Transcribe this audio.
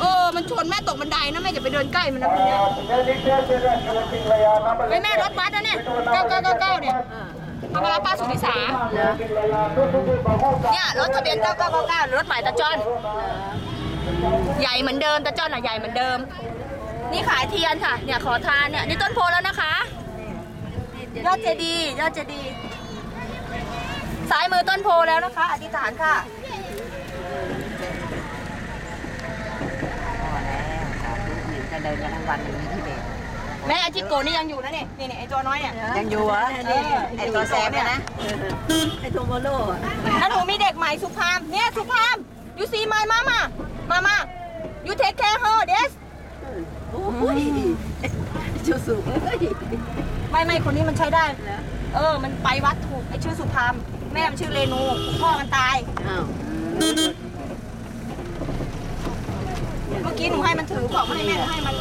เออ มันชนแม่ตกบันไดนะแม่อย่าไปเดินใกล้มันนะพวกเนี้ยเฮ้ยแม่รถบัสนะเนี่ยเก้าเก้าเก้าเก้าเนี่ยเอามารับป้าสุนิสาเนี่ยรถทะเบียนเก้าเก้าเก้าเก้ารถใหม่ตาจอนใหญ่เหมือนเดิมตาจอนอะใหญ่เหมือนเดิม นี่ขายเทียนค่ะ เนี่ยขอทานเนี่ยนี่ต้นโพแล้วนะคะยอดเจดีย์ยอดเจดีย์ซ้ายมือต้นโพแล้วนะคะ อธิษฐานค่ะ พอแล้วสาธุหนิงจะ เดินกันทั้งวันอย่างนี้ที่เบสแม่อาจิโกะนี่ยังอยู่นะเนี่ยนี่นี่ไอตัวน้อยเนี่ยยังอยู่เหรอนี่ไอ้ตัวแสบเนี่ยนะไอ้ตัวโมโลอะแล้วหนูมีเด็กใหม่สุพามเนี่ยสุพามยูซีมายมามามามายูเทคแคร์เฮอร์เดสโอ้ยชูสูงเอ้ยไม่ไม่คนนี้มันใช้ได้เออ มันไปวัดถูกไอชื่อสุพามแม่มันชื่อเรนูพ่อมันตายอ้าว เมื่อ กี้หนูให้มันถือบอกไม่ให้แม่หนูให้มัน